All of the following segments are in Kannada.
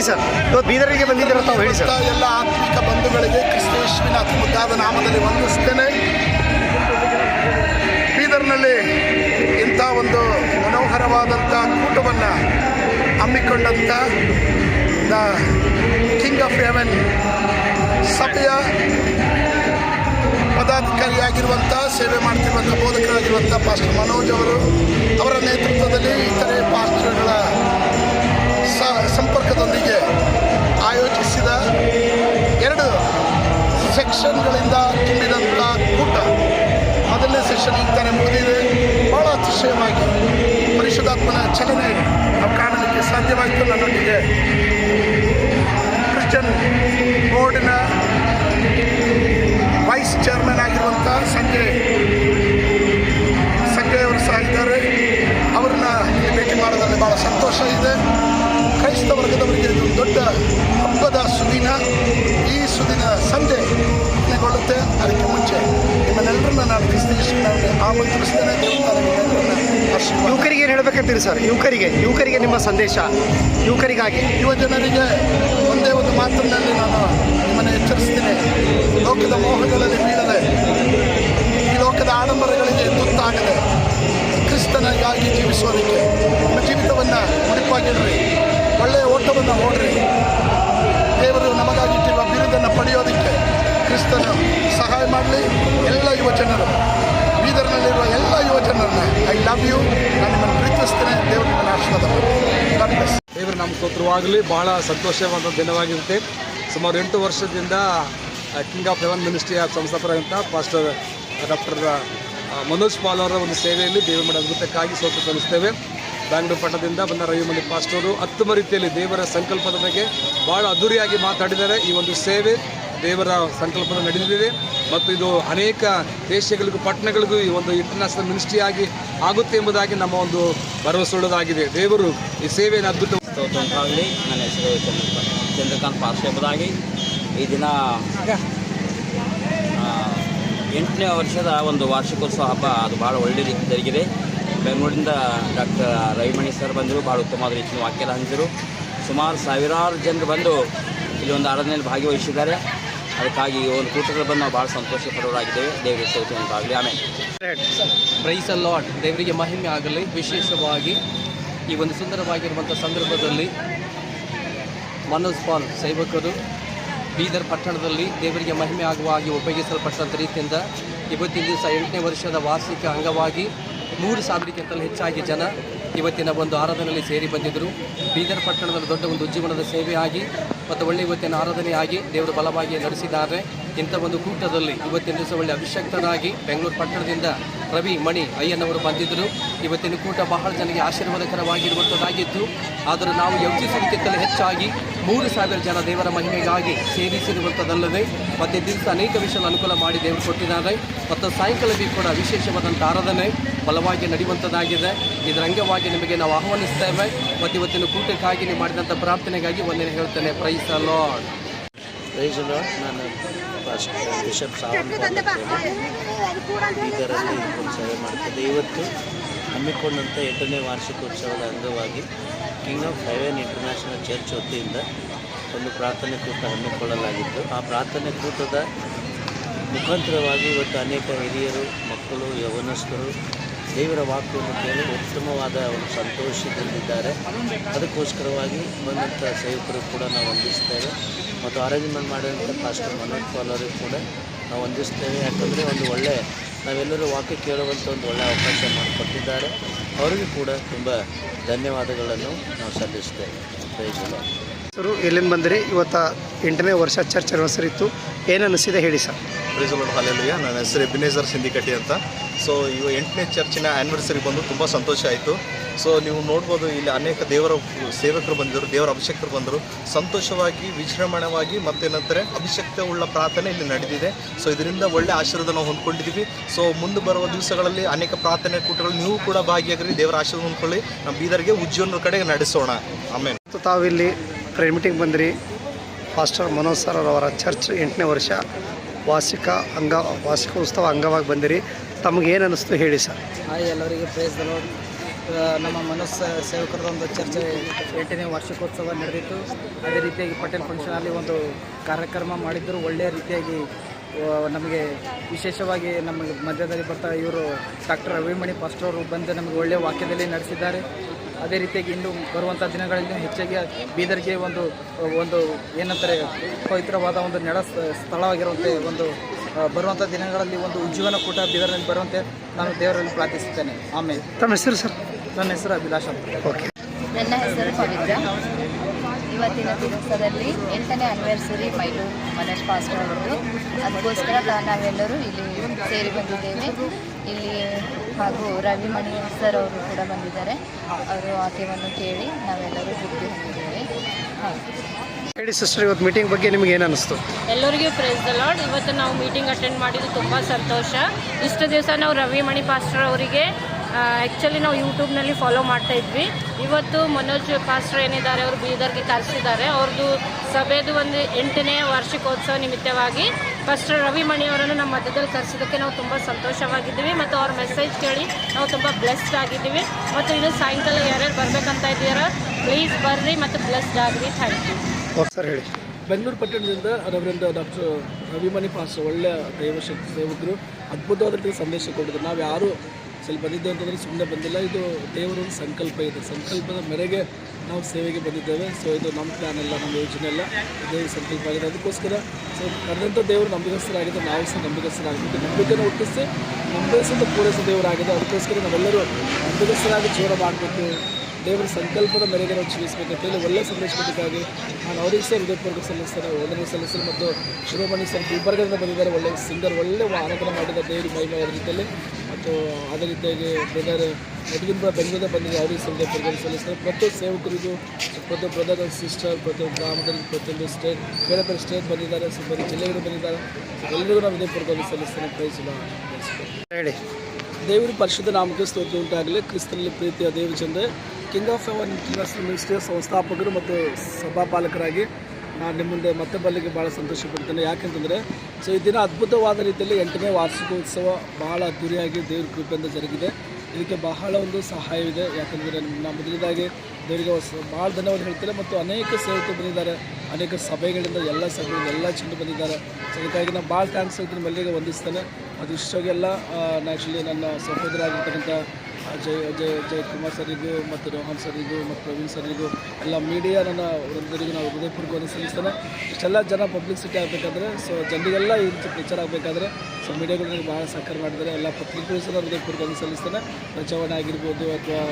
ಹೇಳಿ ಸರ್. ಇವತ್ತು ಬೀದರಿಗೆ ಬಂದಿದ್ದೀರ ತಾವು ಹೇಳಿ ಸರ್. ಎಲ್ಲ ಆತ್ಮಿಕ ಬಂಧುಗಳಿಗೆ ಕ್ರಿಸ್ತೇಶ್ವಿನ ಅತಿ ಮುದ್ದಾದ ನಾಮದಲ್ಲಿ ವಂದಿಸ್ತೇನೆ. ಬೀದರ್ನಲ್ಲಿ ಇಂಥ ಒಂದು ಮನೋಹರವಾದಂಥ ಕೂಟವನ್ನು ಹಮ್ಮಿಕೊಂಡಂಥ ದ ಕಿಂಗ್ ಆಫ್ ಹೆವೆನ್ ಸಭೆಯ ಪದಾಧಿಕಾರಿಯಾಗಿರುವಂಥ, ಸೇವೆ ಮಾಡ್ತಿರುವಂಥ, ಬೋಧಕರಾಗಿರುವಂಥ ಪಾಸ್ಟರ್ ಮನೋಜ್ ಅವರು ಅವರ ನೇತೃತ್ವದಲ್ಲಿ ಇತರೆ ಪಾಸ್ಟರ್ಗಳ ಸಂಪರ್ಕದೊಂದಿಗೆ ಆಯೋಜಿಸಿದ ಎರಡು ಸೆಕ್ಷನ್ಗಳಿಂದ ತುಂಬಿದಂಥ ಕೂಟ. ಮೊದಲನೇ ಸೆಷನ್ ಅಂತಾನೆ ತಾನೇ ಮುಗಿದಿದೆ. ಭಾಳ ಅತಿಶಯವಾಗಿ ಪರಿಶುದ್ಧಾತ್ಮನ ಚಲನೆ ನಾವು ಕಾಣಲಿಕ್ಕೆ ಸಾಧ್ಯವಾಯಿತು ನನ್ನೊಂದಿಗೆ. ಕ್ರಿಶ್ಚಿಯನ್ ಬೋರ್ಡಿನ ವೈಸ್ ಚೇರ್ಮನ್ ಆಗಿರುವಂಥ ಸಂಜಯ್ ಸಂಜಯ್ ಅವರು ಸಹ ಇದ್ದಾರೆ. ಅವ್ರನ್ನ ಭೇಟಿ ಮಾಡೋದ್ರಲ್ಲಿ ಭಾಳ ಸಂತೋಷ ಇದೆ. ಕ್ರೈಸ್ತ ವರ್ಗದವರಿಗೆ ಇದು ದೊಡ್ಡ ಹಬ್ಬದ ಸುದಿನ. ಈ ಸುದಿನ ಸಂಜೆ ಕೊನೆಗೊಳ್ಳುತ್ತೆ. ಅದಕ್ಕೆ ಮುಂಚೆ ನಿಮ್ಮನ್ನೆಲ್ಲರನ್ನ ನಾನು ಕ್ರಿಸ್ತೇಶ್ವರನಲ್ಲಿ ಆಮಂತ್ರಿಸ್ತೇನೆ. ಯುವಕರಿಗೆ ಏನು ಹೇಳ್ಬೇಕಂತೀರಿ ಸರ್? ಯುವಕರಿಗೆ ಯುವಕರಿಗೆ ನಿಮ್ಮ ಸಂದೇಶ. ಯುವಕರಿಗಾಗಿ. ಯುವ ಜನರಿಗೆ ಒಂದೇ ಒಂದು ಮಾತಿನಲ್ಲಿ ನಾನು ನಿಮ್ಮನ್ನು ಎಚ್ಚರಿಸ್ತೀನಿ. ಲೋಕದ ಮೋಹಗಳಲ್ಲಿ ಬೀಳದೆ ಈ ಲೋಕದ ಆಡಂಬರಗಳಿಗೆ ತುತ್ತಾಗದೆ ಕ್ರಿಸ್ತನಿಗಾಗಿ ಜೀವಿಸೋದಕ್ಕೆ ನಿಮ್ಮ ಜೀವಿತವನ್ನು ಮುಡಿಪಾಗಿಡ್ರಿ. ಒಳ್ಳೆಯ ಓಟವನ್ನು ಓಡ್ರಿ ದೇವರು ನಮಗಾಗಿಟ್ಟಿರುವ ಬಿರುದನ್ನು ಪಡೆಯೋದಕ್ಕೆ ಕ್ರಿಸ್ತನ ಸಹಾಯ ಮಾಡಲಿ. ಎಲ್ಲ ಯುವ ಜನರು, ಬೀದರ್ನಲ್ಲಿರುವ ಎಲ್ಲ ಯುವ ಜನರನ್ನ ಐ ಲವ್ ಯು ನಾನು ನಿಮ್ಮನ್ನು ಪ್ರೀತಿಸ್ತೇನೆ. ದೇವರು ನಿಮ್ಮನ್ನು ಆಶೀರ್ವಾದ ದೇವರು ನಮ್ಮ ಸ್ತೋತ್ರವಾಗಲಿ ಬಹಳ ಸಂತೋಷವಾದ ದಿನವಾಗಿರುತ್ತೆ. ಸುಮಾರು ಎಂಟು ವರ್ಷದಿಂದ ಕಿಂಗ್ ಆಫ್ ಹೆವನ್ ಮಿನಿಸ್ಟ್ರಿಯ ಸಂಸ್ಥಾಪಕರಂತ ಪಾಸ್ಟರ್ ಡಾಕ್ಟರ್ ಮನೋಜ್ ಪಾಲ್ ಅವರ ಒಂದು ಸೇವೆಯಲ್ಲಿ ದೇವರ ಅದ್ಭುತಕ್ಕಾಗಿ ಸ್ತೋತ್ರ ಸಲ್ಲಿಸ್ತೇವೆ ಬ್ಯಾಂಗ್ಳೂರು ಪಟ್ಟಣದಿಂದ ಬಂದ ರವಿಮಣಿ ಪಾಸ್ಟೋರು ಉತ್ತಮ ರೀತಿಯಲ್ಲಿ ದೇವರ ಸಂಕಲ್ಪದ ಬಗ್ಗೆ ಭಾಳ ಅದ್ದೂರಿಯಾಗಿ ಮಾತಾಡಿದ್ದಾರೆ. ಈ ಒಂದು ಸೇವೆ ದೇವರ ಸಂಕಲ್ಪ ನಡೆದಿದೆ ಮತ್ತು ಇದು ಅನೇಕ ದೇಶಗಳಿಗೂ ಪಟ್ಟಣಗಳಿಗೂ ಈ ಒಂದು ಇಂಟರ್ನ್ಯಾಷನಲ್ ಮಿನಿಸ್ಟ್ರಿ ಆಗಿ ಆಗುತ್ತೆ ಎಂಬುದಾಗಿ ನಮ್ಮ ಒಂದು ಭರವಸೆ ದೇವರು ಈ ಸೇವೆಯನ್ನು ಅದ್ಭುತ ಆಗಲಿ ನನ್ನ ಹೆಸರು ಚಂದ್ರಕಾಂತ್ ಚಂದ್ರಕಾಂತ್ ಪಾಸ್ಟ್ ಎಂಬುದಾಗಿ ಈ ದಿನ ಎಂಟನೇ ವರ್ಷದ ಒಂದು ವಾರ್ಷಿಕೋತ್ಸವ ಹಬ್ಬ ಅದು ಭಾಳ ಒಳ್ಳೆ ರೀತಿ ಜರುಗಿದೆ. ಬೆಂಗಳೂರಿನಿಂದ ಡಾಕ್ಟರ್ ರವಿಮಣಿ ಸರ್ ಬಂದರು. ಭಾಳ ಉತ್ತಮವಾದ ರೀತಿಯ ವಾಕ್ಯದ ಹಂಚಿದರು ಸುಮಾರು ಸಾವಿರಾರು ಜನರು ಬಂದು ಇಲ್ಲಿ ಒಂದು ಆರಾಧನೆಯಲ್ಲಿ ಭಾಗವಹಿಸಿದ್ದಾರೆ. ಅದಕ್ಕಾಗಿ ಒಂದು ಕೂಟಗಳು ಬಂದು ನಾವು ಭಾಳ ಸಂತೋಷ ಪಡೋರಾಗಿದ್ದೇವೆ ದೇವರಿಗೆ ಸ್ತೋತ್ರ ಉಂಟಾಗಲಿ ಆಮೇಲೆ ಪ್ರೈಸ್ ಲಾಟ್ ದೇವರಿಗೆ ಮಹಿಮೆ ಆಗಲಿ. ವಿಶೇಷವಾಗಿ ಈ ಒಂದು ಸುಂದರವಾಗಿರುವಂಥ ಸಂದರ್ಭದಲ್ಲಿ ಮನೋಜ್ ಪಾಲ್ ಸೇವಕರು, ಬೀದರ್ ಪಟ್ಟಣದಲ್ಲಿ ದೇವರಿಗೆ ಮಹಿಮೆ ಆಗುವ ಹಾಗೆ ಉಪಯೋಗಿಸಲ್ಪಟ್ಟಂಥ ರೀತಿಯಿಂದ ಇವತ್ತಿನ ದಿವಸ ಎಂಟನೇ ವರ್ಷದ ವಾರ್ಷಿಕ ಅಂಗವಾಗಿ ಮೂರು ಸಾವಿರಕ್ಕಿಂತಲೂ ಹೆಚ್ಚಾಗಿ ಜನ ಇವತ್ತಿನ ಒಂದು ಆರಾಧನೆಯಲ್ಲಿ ಸೇರಿ ಬಂದಿದ್ದರು. ಬೀದರ್ ಪಟ್ಟಣದಲ್ಲಿ ದೊಡ್ಡ ಒಂದು ಉಜ್ಜೀವನದ ಸೇವೆಯಾಗಿ ಮತ್ತು ಒಳ್ಳೆ ಇವತ್ತಿನ ಆರಾಧನೆಯಾಗಿ ದೇವರು ಬಲವಾಗಿ ನಡೆಸಿದ್ದಾರೆ. ಇಂಥ ಒಂದು ಕೂಟದಲ್ಲಿ ಇವತ್ತಿನ ದಿವಸ ಒಳ್ಳೆ ಅಭಿಷಕ್ತರಾಗಿ ಬೆಂಗಳೂರು ಪಟ್ಟಣದಿಂದ ರವಿ ಮಣಿ ಅಯ್ಯನವರು ಬಂದಿದ್ದರು. ಇವತ್ತಿನ ಕೂಟ ಬಹಳ ಜನರಿಗೆ ಆಶೀರ್ವಾದಕರವಾಗಿರುವಂಥದ್ದಾಗಿತ್ತು. ಆದರೆ ನಾವು ಯೋಚಿಸುವುದಕ್ಕಿಂತಲೂ ಹೆಚ್ಚಾಗಿ ಮೂರು ಸಾವಿರ ಜನ ದೇವರ ಮಹಿಮೆಗಾಗಿ ಸೇರಿಸಿರುವಂಥದ್ದಲ್ಲದೆ ಮತ್ತು ದಿವಸ ಅನೇಕ ವಿಷಯ ಅನುಕೂಲ ಮಾಡಿ ದೇವರು ಕೊಟ್ಟಿದ್ದಾರೆ. ಮತ್ತು ಸಾಯಂಕಾಲವೂ ಕೂಡ ವಿಶೇಷವಾದಂಥ ಆರಾಧನೆ ಬಲವಾಗಿ ನಡೆಯುವಂಥದ್ದಾಗಿದೆ. ಇದರ ಅಂಗವಾಗಿ ನಿಮಗೆ ನಾವು ಆಹ್ವಾನಿಸ್ತೇವೆ. ಮತ್ತು ಇವತ್ತಿನ ಕೂಟಕ್ಕಾಗಿ ನೀವು ಮಾಡಿದಂಥ ಪ್ರಾರ್ಥನೆಗಾಗಿ ಒಂದೇನು ಹೇಳ್ತೇನೆ. ಪ್ರೈಸ್ ಲಾರ್ಡ್ ಪ್ರೈಸ್ ಲಾರ್ಡ್ ನಾನು ಫಸ್ಟ್ ಬಿಷಪ್ ಸಾವಂತ ಬೀದರಲ್ಲಿ ಒಂದು ಸೇವೆ ಮಾಡ್ತಿದ್ದೆ ಇವತ್ತು ಹಮ್ಮಿಕೊಂಡಂಥ ಎಂಟನೇ ವಾರ್ಷಿಕೋತ್ಸವದ ಅಂಗವಾಗಿ king of heaven international church ವತಿಯಿಂದ ಒಂದು ಪ್ರಾರ್ಥನೆ ಕೂಟ ಹಮ್ಮಿಕೊಳ್ಳಲಾಗಿತ್ತು. ಆ ಪ್ರಾರ್ಥನೆ ಕೂಟದ ಮುಖಾಂತರವಾಗಿ ಇವತ್ತು ಅನೇಕ ಹಿರಿಯರು ಮಕ್ಕಳು ಯೌವನಸ್ಥರು ದೇವರ ವಾಕ್ಯವನ್ನು ಕೇಳಿ ಉತ್ತಮವಾದ ಒಂದು ಸಂತೋಷದಲ್ಲಿದ್ದಾರೆ ಅದಕ್ಕೋಸ್ಕರವಾಗಿ ಬಂದಂಥ ಸೇವಕರು ಕೂಡ ನಾವು ವಂದಿಸ್ತೇವೆ. ಮತ್ತು ಅರೇಂಜ್ಮೆಂಟ್ ಮಾಡಿದಂಥ ಪಾಸ್ಟರ್ ಮನೋಜ್ ಪಾಲ್ ಅವರಿಗೆ ಕೂಡ ನಾವು ವಂದಿಸ್ತೇವೆ. ಯಾಕಂದರೆ ಒಂದು ಒಳ್ಳೆ ನಾವೆಲ್ಲರೂ ವಾಕ್ಯ ಕೇಳುವಂಥ ಒಂದು ಒಳ್ಳೆಯ ಅವಕಾಶ ಮಾಡಿಕೊಟ್ಟಿದ್ದಾರೆ. ಅವರಿಗೂ ಕೂಡ ತುಂಬ ಧನ್ಯವಾದಗಳನ್ನು ನಾವು ಸಲ್ಲಿಸ್ತೇವೆ. ಸರ್ ಎಲ್ಲಿಂದ ಬಂದಿರಿ? ಇವತ್ತು ಎಂಟನೇ ವರ್ಷ ಚರ್ಚ್ ಹೆಸರಿತ್ತು ಇತ್ತು ಏನು ಅನಿಸಿದೆ ಹೇಳಿ ಸರ್? ಪ್ರೈಸ್ ಹಾಲೆಲುಯ್ಯ ನನ್ನ ಹೆಸರು ಎಬಿನೇಸರ್ ಸಿಂಧಿಕಟ್ಟಿ ಅಂತ. ಸೊ ಇವ ಎಂಟನೇ ಚರ್ಚಿನ ಆ್ಯನಿವರ್ಸರಿ ಬಂದು ತುಂಬ ಸಂತೋಷ ಆಯಿತು. ಸೊ ನೀವು ನೋಡ್ಬೋದು ಇಲ್ಲಿ ಅನೇಕ ದೇವರ ಸೇವಕರು ಬಂದರು ದೇವರ ಅಭಿಷೇಕರು ಬಂದರು. ಸಂತೋಷವಾಗಿ, ವಿಜೃಂಭಣವಾಗಿ ಮತ್ತೇನಂತಾರೆ ಅಭಿಷಕ್ತ ಉಳ್ಳ ಪ್ರಾರ್ಥನೆ ಇಲ್ಲಿ ನಡೆದಿದೆ. ಸೊ ಇದರಿಂದ ಒಳ್ಳೆ ಆಶೀರ್ವಾದ ನಾವು ಹೊಂದ್ಕೊಂಡಿದ್ದೀವಿ. ಸೊ ಮುಂದೆ ಬರುವ ದಿವಸಗಳಲ್ಲಿ ಅನೇಕ ಪ್ರಾರ್ಥನೆ ಕೂಟಗಳು ನೀವು ಕೂಡ ಭಾಗಿಯಾಗ್ರಿ, ದೇವರ ಆಶೀರ್ವಾದ ಹೊಂದ್ಕೊಳ್ಳಿ. ನಮ್ಮ ಬೀದರ್ಗೆ ಉಜ್ಜೀವನದ ಕಡೆಗೆ ನಡೆಸೋಣ. ಆಮೇಲೆ ಮತ್ತು ತಾವಿಲ್ಲಿ ಪ್ರೇರ್ ಮೀಟಿಂಗ್ ಬಂದಿರಿ. ಪಾಸ್ಟರ್ ಮನೋಜ್ ಸರ್ ಅವರ ಚರ್ಚ್ ಎಂಟನೇ ವರ್ಷ ವಾರ್ಷಿಕ ಅಂಗ, ವಾರ್ಷಿಕೋತ್ಸವ ಅಂಗವಾಗಿ ಬಂದಿರಿ. ತಮಗೆ ಏನು ಅನ್ನಿಸ್ತು ಹೇಳಿ ಸರ್? ಹಾಯ್, ಎಲ್ಲರಿಗೆ ಪ್ರೈಸ್ ನಮ್ಮ ಮನಸ್ಸ ಸೇವಕರ ಒಂದು ಚರ್ಚೆ ಎಂಟನೇ ವಾರ್ಷಿಕೋತ್ಸವ ನಡೆದಿತ್ತು. ಅದೇ ರೀತಿಯಾಗಿ ಪಟೇಲ್ ಫಂಕ್ಷನಲ್ಲಿ ಒಂದು ಕಾರ್ಯಕ್ರಮ ಮಾಡಿದ್ದರು ಒಳ್ಳೆಯ ರೀತಿಯಾಗಿ ನಮಗೆ ವಿಶೇಷವಾಗಿ ನಮಗೆ ಮಧ್ಯದಲ್ಲಿ ಬರ್ತಾ ಇವರು ಡಾಕ್ಟರ್ ರವಿಮಣಿ ಪಾಸ್ಟರ್ ಅವರು ಬಂದು ನಮಗೆ ಒಳ್ಳೆಯ ವಾಕ್ಯದಲ್ಲಿ ನಡೆಸಿದ್ದಾರೆ. ಅದೇ ರೀತಿಯಾಗಿ ಇನ್ನು ಬರುವಂಥ ದಿನಗಳಲ್ಲಿ ಹೆಚ್ಚಾಗಿ ಬೀದರ್ಗೆ ಒಂದು ಒಂದು ಏನಂತಾರೆ, ಪವಿತ್ರವಾದ ಒಂದು ನೆಡ ಸ್ಥಳವಾಗಿರುವಂಥ ಒಂದು ಬರುವಂಥ ದಿನಗಳಲ್ಲಿ ಒಂದು ಉಜ್ಜೀವನ ಕೂಟ ಬೀದರ್ನಲ್ಲಿ ಬರುವಂತೆ ನಾನು ದೇವರಲ್ಲಿ ಪ್ರಾರ್ಥಿಸುತ್ತೇನೆ. ಆಮೇಲೆ ತಮ್ಮ ಹೆಸರು ಸರ್? ನನ್ನ ಹೆಸರು ಅಭಿಲಾಷ್ ಅಂತ. ಓಕೆ. ನನ್ನ ಹೆಸರು ಪವಿತ್ರ. ಇವತ್ತಿನ ದಿವಸದಲ್ಲಿ ಎಂಟನೇ ಆನಿವರ್ಸರಿ ಮೈಲೂರು ಮನೋಜ್ ಪಾಸ್ಟರ್ ಅವರದ್ದು ಅದಕ್ಕೋಸ್ಕರ ನಾವೆಲ್ಲರೂ ಇಲ್ಲಿ ಸೇರಿ ಬಂದಿದ್ದೇವೆ. ಇಲ್ಲಿ ಹಾಗೂ ರವಿಮಣಿ ಸರ್ ಅವರು ಕೂಡ ಬಂದಿದ್ದಾರೆ. ಅವರು ಆಕೆಯನ್ನು ಕೇಳಿ ನಾವೆಲ್ಲರೂ ತೃಪ್ತಿ ಹೊಂದಿದ್ದೇವೆ. ಹಾಗೆ ಹೇಳಿ ಸಿಸ್ಟರ್ ಇವತ್ತು ಮೀಟಿಂಗ್ ಬಗ್ಗೆ ನಿಮ್ಗೆ ಏನು ಅನಿಸ್ತು? ಎಲ್ಲರಿಗೂ ಪ್ರೈಸ್ ದ ಲಾರ್ಡ್ ಇವತ್ತು ನಾವು ಮೀಟಿಂಗ್ ಅಟೆಂಡ್ ಮಾಡಿದ್ದು ತುಂಬ ಸಂತೋಷ. ಇಷ್ಟು ದಿವಸ ನಾವು ರವಿ ಮಣಿ ಪಾಸ್ಟರ್ ಅವರಿಗೆ ಆ್ಯಕ್ಚುಲಿ ನಾವು ಯೂಟ್ಯೂಬ್ನಲ್ಲಿ ಫಾಲೋ ಮಾಡ್ತಾ ಇದ್ವಿ. ಇವತ್ತು ಮನೋಜ್ ಪಾಸ್ಟರ್ ಏನಿದ್ದಾರೆ ಅವರು ಬೀದರ್ಗೆ ಕರೆಸಿದ್ದಾರೆ. ಅವ್ರದ್ದು ಸಭೆದು ಒಂದು ಎಂಟನೇ ವಾರ್ಷಿಕೋತ್ಸವ ನಿಮಿತ್ತವಾಗಿ ಫಸ್ಟ್ ರವಿ ಮಣಿ ಅವರನ್ನು ನಮ್ಮ ಮಧ್ಯದಲ್ಲಿ ಕರೆಸಿದ್ದಕ್ಕೆ ನಾವು ತುಂಬ ಸಂತೋಷವಾಗಿದ್ದೀವಿ ಮತ್ತು ಅವ್ರ ಮೆಸೇಜ್ ಕೇಳಿ ನಾವು ತುಂಬ ಬ್ಲೆಸ್ಡ್ ಆಗಿದ್ದೀವಿ. ಮತ್ತು ಇನ್ನು ಸಾಯಂಕಾಲ ಯಾರ್ಯಾರು ಬರಬೇಕಂತ ಇದ್ದೀರಾ ಪ್ಲೀಸ್ ಬರ್ರಿ ಮತ್ತು ಬ್ಲೆಸ್ಡ್ ಆಗಿರಿ. ಥ್ಯಾಂಕ್ ಯು ಸರ್ ಹೇಳಿ. ಬೆಂಗಳೂರು ಪಟ್ಟಣದಿಂದ ರವರಿಂದ ಡಾಕ್ಟರ್ ರವಿಮಣಿ ಪಾಸ್ ಒಳ್ಳೆಯ ದೈವಶಕ್ತಿ ಸೇವಕರು ಅದ್ಭುತವಾದ ಸಂದೇಶ ಕೊಟ್ಟಿದ್ರು ನಾವು ಯಾರು ಸ್ವಲ್ಪ ಬಂದಿದ್ದು ಅಂತಂದರೆ ಸುಮ್ಮನೆ ಬಂದಿಲ್ಲ. ಇದು ದೇವರ ಸಂಕಲ್ಪ ಇದೆ. ಸಂಕಲ್ಪದ ಮೇರೆಗೆ ನಾವು ಸೇವೆಗೆ ಬಂದಿದ್ದೇವೆ. ಸೊ ಇದು ನಮ್ಮ ಪ್ಲ್ಯಾನ್ ಎಲ್ಲ ನಮ್ಮ ಯೋಜನೆ ಅಲ್ಲ. ದೇವರ ಸಂಕಲ್ಪ ಆಗಿದೆ. ಅದಕ್ಕೋಸ್ಕರ ಸೊ ಕರೆದಂಥ ದೇವರು ನಂಬಿಕಸ್ಥರಾಗಿದೆ ನಾವು ಸಹ ನಂಬಿಕಸ್ಥರಾಗಬೇಕು ನಂಬಿಕೆನ ಹುಟ್ಟಿಸಿ ನಂಬಿಸಿದ ಪೂರೈಸಿದ ದೇವರಾಗಿದೆ ಅದಕ್ಕೋಸ್ಕರ ನಾವೆಲ್ಲರೂ ನಂಬಿಕಸ್ಥರಾಗಿ ಜೀವನ ಮಾಡಬೇಕು. ದೇವರ ಸಂಕಲ್ಪದ ಮೇರೆಗೆ ನಾವು ಜೀವಿಸಬೇಕು ಅಂತೇಳಿ ಒಳ್ಳೆಯ ಕೊಟ್ಟಿದ್ದಾಗಿ ನಾನು ಅವರಿಗೆ ಸಹ ಹೃದಯಪೂರ್ವಕ ಸಲ್ಲಿಸ್ತಾರೆ ಓದನೆ ಸಲ್ಲಿಸಲು ಮತ್ತು ಶಿವಮಣಿ ಸರ್ ಗುಲ್ಬರ್ಗದಿಂದ ಬಂದಿದ್ದಾರೆ. ಒಳ್ಳೆಯ ಸಿಂಗರ್, ಒಳ್ಳೆ ಆರಾಧನೆ ಮಾಡಿದ ದೇವರು ಮಹಿಮೆಯ ರೀತಿಯಲ್ಲಿ. ಮತ್ತು ಅದೇ ರೀತಿಯಾಗಿ ಬ್ರದರ್ ನಡುವಿನ ಬೆಂಗಳೂರು ಬಂದಿದೆ ಅವರಿಗೆ ಸಹ ಪ್ರಜೆ ಸಲ್ಲಿಸ್ತಾರೆ ಪ್ರತಿ ಸೇವಕರಿಗೂ ಪ್ರತಿ ಬ್ರದರ್ ಸಿಸ್ಟರ್ ಪ್ರತಿ ಗ್ರಾಮದಲ್ಲಿ ಪ್ರತಿಯೊಂದು ಸ್ಟೇಟ್ ಬೇರೆ ಬೇರೆ ಸ್ಟೇಟ್ ಬಂದಿದ್ದಾರೆ ಬೇರೆ ಜಿಲ್ಲೆಗಳು ಬಂದಿದ್ದಾರೆ. ಎಲ್ಲರಿಗೂ ನಾವು ಹೃದಯಪೂರ್ವಕವಾಗಿ ಸಲ್ಲಿಸ್ತೇನೆ. ಪ್ರೈಸಿಲ್ಲ ಹೇಳಿ. ದೇವರು ಪರಿಶುದ್ಧ ನಾಮಕ್ಕೆ ಸ್ತೋತ್ರ ಉಂಟಾಗಲಿ. ಕ್ರಿಸ್ತನಲ್ಲಿ ಪ್ರೀತಿಯ Deva Chandra king of heaven international ಮಿನಿಸ್ಟ್ರಿಯ ಸಂಸ್ಥಾಪಕರು ಮತ್ತು ಸಭಾಪಾಲಕರಾಗಿ ನಾನು ನಿಮ್ಮ ಮುಂದೆ ಮತ್ತೆ ಬರಲಿಕ್ಕೆ ಭಾಳ ಸಂತೋಷ ಪಡ್ತೇನೆ. ಯಾಕೆಂತಂದರೆ, ಸೊ ಈ ದಿನ ಅದ್ಭುತವಾದ ರೀತಿಯಲ್ಲಿ ಎಂಟನೇ ವಾರ್ಷಿಕೋತ್ಸವ ಬಹಳ ಅದ್ದೂರಿಯಾಗಿ ದೇವ್ರ ಕೃಪೆಯಿಂದ ಜರುಗಿದೆ. ಇದಕ್ಕೆ ಬಹಳ ಒಂದು ಸಹಾಯವಿದೆ. ಯಾಕಂದರೆ ನಮ್ಮ ಮೊದಲದಾಗಿ ದೇವರಿಗೆ ಭಾಳ ಧನ್ಯವಾದ ಹೇಳ್ತಾರೆ ಮತ್ತು ಅನೇಕ ಸೇವಕರು ಬಂದಿದ್ದಾರೆ. ಅನೇಕ ಸಭೆಗಳಿಂದ ಎಲ್ಲ ಸಭೆಗಳು ಎಲ್ಲ ಚೆಂಡು ಬಂದಿದ್ದಾರೆ. ಸೊ ಅದಕ್ಕಾಗಿ ನಾನು ಭಾಳ ಥ್ಯಾಂಕ್ಸ್ ಹೇಳ್ತೀನಿ. ಮಲ್ಲಿಗೆ ವಂದಿಸ್ತೇನೆ. ಅದು ಇಷ್ಟಾಗೆಲ್ಲ ನನ್ನ ಸಹೋದರ ಆಗಿರ್ತಕ್ಕಂಥ ಜಯ ಜಯ, ಜಯಕುಮಾರ್ ಸರಿಗೂ ಮತ್ತು ರೋಹನ್ ಸರಿಗೂ ಮತ್ತು ಪ್ರವೀಣ್ ಸರಿಗೂ ಎಲ್ಲ ಮೀಡಿಯಾ ನನ್ನ ವೃಂದರಿಗೂ ನಾವು ಹೃದಯಪೂರ್ವಕವಾಗಿ ಸಲ್ಲಿಸ್ತೇನೆ ಇಷ್ಟೆಲ್ಲ ಜನ ಪಬ್ಲಿಸಿಟಿ ಆಗಬೇಕಾದ್ರೆ ಸೊ ಜನರಿಗೆಲ್ಲ ಈ ರೀತಿ ಪ್ರಚಾರ ಆಗಬೇಕಾದ್ರೆ ಸೊ ಮೀಡಿಯಾಗಳು ನನಗೆ ಭಾಳ ಸಹಕಾರ ಮಾಡಿದ್ದಾರೆ. ಎಲ್ಲ ಪತ್ರಿಕೆಗಳು ಸಹ ನಾನು ಹೃದಯಪೂರ್ವಕವಾಗಿ ಸಲ್ಲಿಸ್ತೇನೆ ಪ್ರಚಾವಣೆ ಆಗಿರ್ಬೋದು ಅಥವಾ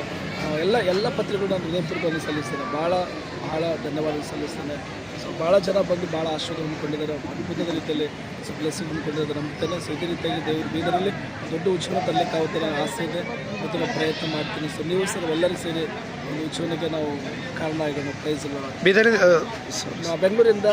ಎಲ್ಲ ಎಲ್ಲ ಪತ್ರಿಕೆಗಳು ನಾನು ಹೃದಯಪೂರ್ವಕವಾಗಿ ಸಲ್ಲಿಸ್ತೇನೆ ಭಾಳ ಭಾಳ ಧನ್ಯವಾದ ಸಲ್ಲಿಸ್ತೇನೆ. ಸೊ ಭಾಳ ಜನ ಬಂದು ಭಾಳ ಆಶೀರ್ವಾದ ಹಮ್ಮಿಕೊಂಡಿದ್ದಾರೆ ಅದ್ಭುತದ ರೀತಿಯಲ್ಲಿ. ಸೊ ಬ್ಲೆಸ್ಸಿಂಗ್ ಹೊಂದ್ಕೊಂಡಿದ್ದಾರೆ ನಂಬ್ತೇನೆ ಸೊ ಇದೇ ರೀತಿಯಾಗಿ ದೇವ್ರ ಬೀದರಲ್ಲಿ ದೊಡ್ಡ ಉಜ್ವಲ ತರಲಿಕ್ಕಾಗುತ್ತೆ ಆಸೆ ಇದೆ. ಮತ್ತು ಪ್ರಯತ್ನ ಮಾಡ್ತೀನಿ. ಸೊ ನೀವು ಸರ್ ಎಲ್ಲರೂ ಸೇರಿ ಒಂದು ಉಜ್ವಲಕ್ಕೆ ನಾವು ಕಾರಣ ಆಗೋಣ ಪ್ರೈಸ್ ಬೀದರ್ ಬೆಂಗಳೂರಿಂದ